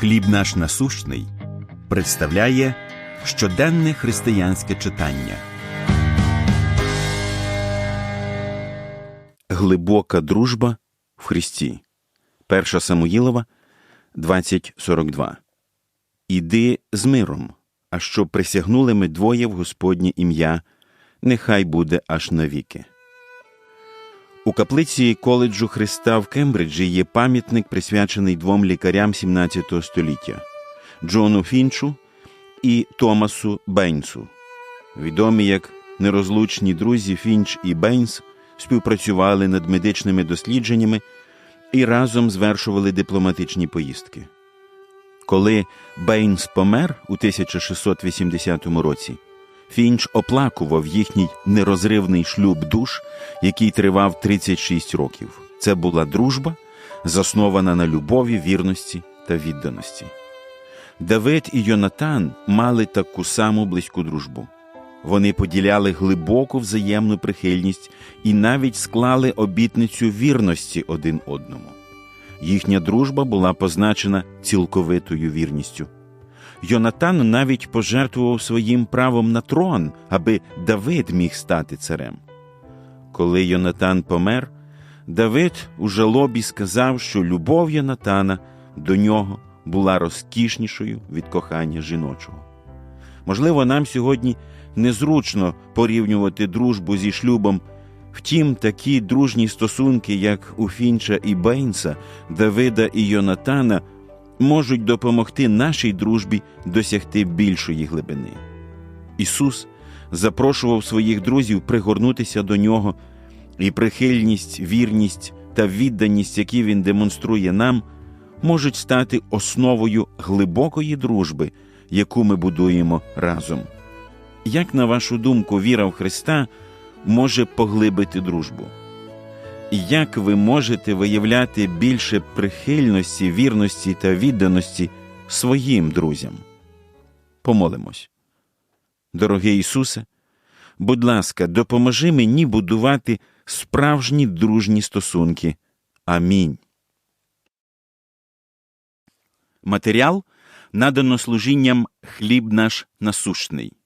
Хліб наш насущний представляє щоденне християнське читання. Глибока дружба в Христі. 1 Самуїлова 20.42. Іди з миром, а що присягнули ми двоє в Господнє ім'я, нехай буде аж навіки. У каплиці коледжу Христа в Кембриджі є пам'ятник, присвячений двом лікарям 17 століття Джону Фінчу і Томасу Бейнсу. Відомі як нерозлучні друзі Фінч і Бейнс співпрацювали над медичними дослідженнями і разом звершували дипломатичні поїздки. Коли Бейнс помер у 1680 році, Фінч оплакував їхній нерозривний шлюб душ, який тривав 36 років. Це була дружба, заснована на любові, вірності та відданості. Давид і Йонатан мали таку саму близьку дружбу. Вони поділяли глибоку взаємну прихильність і навіть склали обітницю вірності один одному. Їхня дружба була позначена цілковитою вірністю. Йонатан навіть пожертвував своїм правом на трон, аби Давид міг стати царем. Коли Йонатан помер, Давид у жалобі сказав, що любов Йонатана до нього була розкішнішою від кохання жіночого. Можливо, нам сьогодні незручно порівнювати дружбу зі шлюбом. Втім, такі дружні стосунки, як у Фінча і Бейнса, Давида і Йонатана, можуть допомогти нашій дружбі досягти більшої глибини. Ісус запрошував своїх друзів пригорнутися до нього, і прихильність, вірність та відданість, які Він демонструє нам, можуть стати основою глибокої дружби, яку ми будуємо разом. Як, на вашу думку, віра в Христа може поглибити дружбу? Як ви можете виявляти більше прихильності, вірності та відданості своїм друзям? Помолимось. Дорогий Ісусе, будь ласка, допоможи мені будувати справжні дружні стосунки. Амінь. Матеріал надано служінням хліб наш насущний.